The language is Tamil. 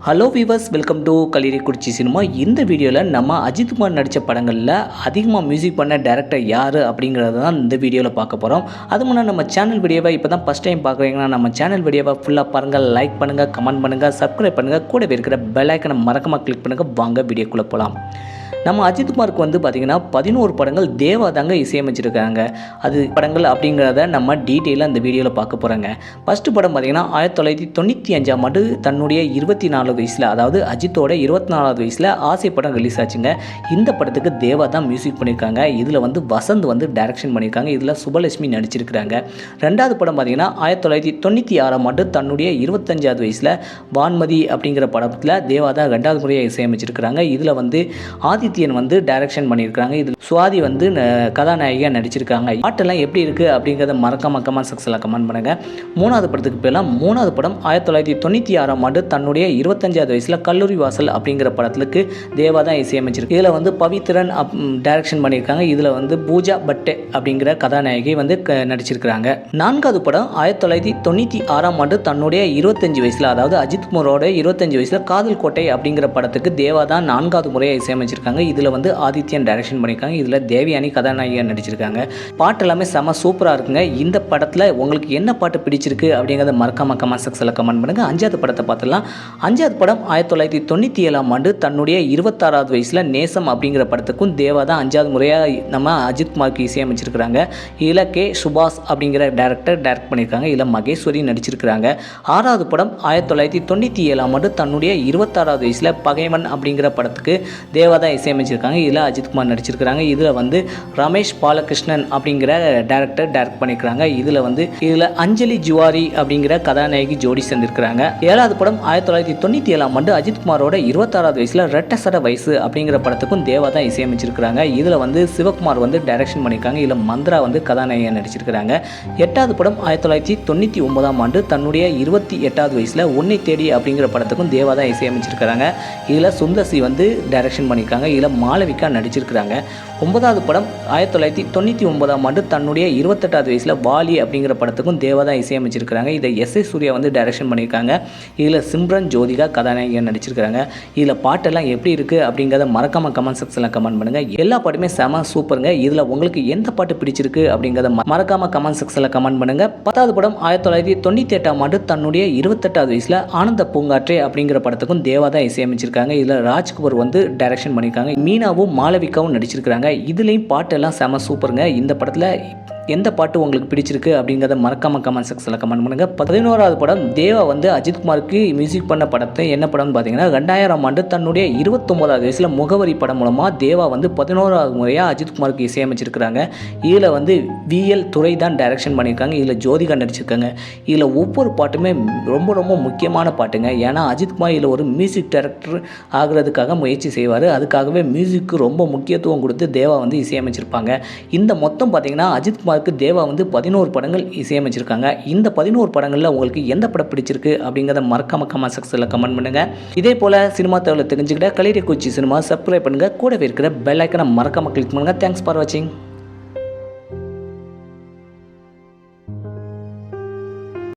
Hello viewers welcome to Kurichi cinema இந்த வீடியோவில் நம்ம அஜித்குமார் நடித்த படங்களில் அதிகமாக மியூசிக் பண்ண டேரக்டர் யார் அப்படிங்கிறத தான் இந்த வீடியோவில் பார்க்க போகிறோம் அது முன்னாடி நம்ம சேனல் வீடியோவை இப்போ தான் ஃபஸ்ட் டைம் பார்க்குறீங்கன்னா நம்ம சேனல் வீடியோவை ஃபுல்லாக பாருங்கள் லைக் பண்ணுங்கள் கமெண்ட் பண்ணுங்கள் சப்ஸ்கிரைப் பண்ணுங்கள் கூடவே இருக்கிற பெல் ஐக்கனை மறக்காமல் கிளிக் பண்ணுங்கள் வாங்க வீடியோக்குள்ளே போகலாம் நம்ம அஜித் குமாருக்கு வந்து பார்த்திங்கன்னா பதினோரு படங்கள் தேவா தாங்க இசையமைச்சிருக்காங்க. அது படங்கள் அப்படிங்கிறத நம்ம டீட்டெயிலாக இந்த வீடியோவில் பார்க்க போகிறோங்க ஃபஸ்ட்டு படம் பார்த்திங்கன்னா ஆயிரத்தி தொள்ளாயிரத்தி தொண்ணூற்றி அஞ்சாம் ஆண்டு தன்னுடைய இருபத்தி நாலாவது வயசில் அதாவது அஜித்தோட இருபத்தி நாலாவது வயசில் ஆசை படம் ரிலீஸ் ஆச்சுங்க. இந்த படத்துக்கு தேவா தான் மியூசிக் பண்ணியிருக்காங்க இதில் வந்து வசந்த் வந்து டைரக்ஷன் பண்ணியிருக்காங்க இதில் சுபலட்சுமி நடிச்சிருக்கிறாங்க. ரெண்டாவது படம் பார்த்திங்கன்னா ஆயிரத்தி தொள்ளாயிரத்தி தொண்ணூற்றி ஆறாம் ஆண்டு தன்னுடைய இருபத்தஞ்சாவது வயசில் வான்மதி அப்படிங்கிற படத்தில் தேவா தான் ரெண்டாவது முறையாக இசையமைச்சிருக்கிறாங்க. இதில் வந்து ஆதி ஆதித்யன் வந்து டைரக்ஷன் பண்ணியிருக்காங்க இதில் சுவாதி வந்து கதாநாயகியாக நடிச்சிருக்காங்க. பாட்டெல்லாம் எப்படி இருக்குது அப்படிங்கிறத மறக்காம கமெண்ட் செக்ஸில் கமெண்ட் பண்ணுங்கள் மூணாவது படத்துக்கு போயெல்லாம் மூணாவது படம் ஆயிரத்தி தொள்ளாயிரத்தி தொண்ணூற்றி ஆறாம் ஆண்டு தன்னுடைய இருபத்தஞ்சாவது வயசில் கல்லூரி வாசல் அப்படிங்கிற படத்துக்கு தேவா தான் இசையமைச்சிருக்கு. இதில் வந்து பவித்ரன் அப் டைரக்ஷன் பண்ணியிருக்காங்க. இதில் வந்து பூஜா பட்டே அப்படிங்கிற கதாநாயகி வந்து நடிச்சிருக்கிறாங்க. நான்காவது படம் ஆயிரத்தி தொள்ளாயிரத்தி தொண்ணூற்றி ஆறாம் ஆண்டு தன்னுடைய இருபத்தஞ்சு வயசில் அதாவது அஜித் குமாரோட இருபத்தஞ்சு வயசில் காதல் கோட்டை அப்படிங்கிற படத்துக்கு தேவா தான் நான்காவது முறையாக இசையமைச்சிருக்காங்க. இதில் வந்து ஆதித்யன் டைரக்ஷன் பண்ணியிருக்காங்க. இதில் தேவியானி கதாநாயகியாக நடிச்சிருக்காங்க. பாட்டு எல்லாமே செம சூப்பராக இருக்குங்க. இந்த படத்தில் உங்களுக்கு என்ன பாட்டு பிடிச்சிருக்கு அப்படிங்கிறத மறக்காம கமெண்ட் செக்ஷனில் கமெண்ட் பண்ணுங்கள் அஞ்சாவது படத்தை பார்த்துலாம் அஞ்சாவது படம் ஆயிரத்தி தொள்ளாயிரத்தி தொண்ணூற்றி ஏழாம் ஆண்டு தன்னுடைய இருபத்தாறாவது வயசில் நேசம் அப்படிங்கிற படத்துக்கும் தேவா தான் அஞ்சாவது முறையாக நம்ம அஜித் குமார்க்கு இசையமைச்சிருக்கிறாங்க. இதில் கே சுபாஷ் அப்படிங்கிற டேரக்டர் டைரக்ட் பண்ணியிருக்காங்க. இதில் மகேஸ்வரி நடிச்சிருக்கிறாங்க. ஆறாவது படம் ஆயிரத்தி தொள்ளாயிரத்தி தொண்ணூற்றி ஏழாம் ஆண்டு தன்னுடைய இருபத்தாறாவது வயசில் பகைவன் அப்படிங்கிற படத்துக்கு தேவா தான் இசையமைச்சிருக்காங்க. இதில் அஜித்குமார் நடிச்சிருக்கிறாங்க. இதில் வந்து ரமேஷ் பாலகிருஷ்ணன் அப்படிங்கிற டேரக்டர் டைரக்ட் பண்ணியிருக்கிறாங்க இதில் வந்து இதில் அஞ்சலி ஜுவாரி அப்படிங்கிற கதாநாயகி ஜோடி சேர்ந்திருக்கிறாங்க. ஏழாவது படம் ஆயிரத்தி தொள்ளாயிரத்தி தொண்ணூற்றி ஏழாம் ஆண்டு அஜித்குமாரோட இருபத்தாறாவது வயசில் ரெட்ட சட வயசு அப்படிங்கிற படத்துக்கும் தேவா தான் இசையமைச்சிருக்கிறாங்க. இதில் வந்து சிவகுமார் வந்து டைரக்ஷன் பண்ணியிருக்காங்க. இதில் மந்த்ரா வந்து கதாநாயகியாக நடிச்சிருக்கிறாங்க. எட்டாவது படம் ஆயிரத்தி தொள்ளாயிரத்தி தொண்ணூற்றி ஒன்பதாம் ஆண்டு தன்னுடைய இருபத்தி எட்டாவது வயசில் உன்னை தேடி அப்படிங்கிற படத்துக்கும் தேவா தான் இசையமைச்சிருக்கிறாங்க. இதில் சுந்தர்சி வந்து டைரக்ஷன் பண்ணியிருக்காங்க. இதில் மாளவிகா நடிச்சிருக்கிறாங்க. ஒன்பதாவது படம் ஆயிரத்தி தொள்ளாயிரத்தி தொண்ணூற்றி ஒன்பதாம் ஆண்டு தன்னுடைய இருபத்தெட்டாவது வயசில் வாலி அப்படிங்கிற படத்துக்கும் தேவதா இசையமைச்சிருக்கிறாங்க. இதை எஸ் ஏ சூர்யா வந்து டைரக்ஷன் பண்ணியிருக்காங்க. இதில் சிம்ரன் ஜோதிகா கதாநாயகன் நடிச்சிருக்கிறாங்க. இதில் பாட்டெல்லாம் எப்படி இருக்குது அப்படிங்கிறத மறக்காம கமெண்ட் செக்ஷனில் கமெண்ட் பண்ணுங்கள் எல்லா பாட்டுமே செம சூப்பருங்க இதில் உங்களுக்கு எந்த பாட்டு பிடிச்சிருக்கு அப்படிங்கிறத மறக்காம கமெண்ட் செக்ஷனில் கமெண்ட் பண்ணுங்கள் பத்தாவது படம் ஆயிரத்தி தொள்ளாயிரத்தி தொண்ணூற்றி எட்டாம் ஆண்டு தன்னுடைய இருபத்தெட்டாவது வயசில் ஆனந்த பூங்காற்றே அப்படிங்கிற படத்துக்கும் தேவாதான் இசையமைச்சிருக்காங்க. இதில் ராஜ்குமார் வந்து டைரக்ஷன் பண்ணியிருக்காங்க. மீனாவும் மாளவிகாவும் நடிச்சிருக்கிறாங்க. இதுலேயும் பாட்டெல்லாம் செம சூப்பருங்க. இந்த படத்தில் எந்த பாட்டு உங்களுக்கு பிடிச்சிருக்கு அப்படிங்கிறத மறக்காம கமெண்ட் செக்ஷனில் கமெண்ட் பண்ணுங்கள் பதினோராவது படம் தேவா வந்து அஜித்குமாருக்கு மியூசிக் பண்ண படத்தை என்ன படம்னு பார்த்தீங்கன்னா ரெண்டாயிரம் ஆண்டு தன்னுடைய இருபத்தொம்போதாவது வயசில் முகவரி படம் மூலமாக தேவா வந்து பதினோராவது முறையாக அஜித்குமாருக்கு இசையமைச்சிருக்கிறாங்க. இதில் வந்து விஎல் துறை தான் டைரக்ஷன் பண்ணியிருக்காங்க. இதில் ஜோதிகா நடிச்சிருக்காங்க இதில் ஒவ்வொரு பாட்டுமே ரொம்ப ரொம்ப முக்கியமான பாட்டுங்க. ஏன்னா அஜித்குமார் இதில் ஒரு மியூசிக் டைரக்டர் ஆகிறதுக்காக முயற்சி செய்வார். அதுக்காகவே மியூசிக்கு ரொம்ப முக்கியத்துவம் கொடுத்து தேவா வந்து இசையமைச்சிருப்பாங்க. இந்த மொத்தம் பார்த்தீங்கன்னா அஜித்குமார் சினிமாவுக்கு தேவா வந்து பதினோரு படங்கள் இசையமைச்சிருக்காங்க. இந்த பதினோரு படங்களில் உங்களுக்கு எந்த படம் பிடிச்சிருக்கு அப்படிங்கிறத மறக்காம கமெண்ட் செக்ஷனில் கமெண்ட் பண்ணுங்கள் இதே போல் சினிமா தகவலை தெரிஞ்சுக்கிட்ட கலிடை கொச்சி சினிமா சப்ஸ்கிரைப் பண்ணுங்கள் கூடவே இருக்கிற பெல் ஐக்கனை மறக்காம கிளிக் பண்ணுங்கள் தேங்க்ஸ் ஃபார் வாட்சிங்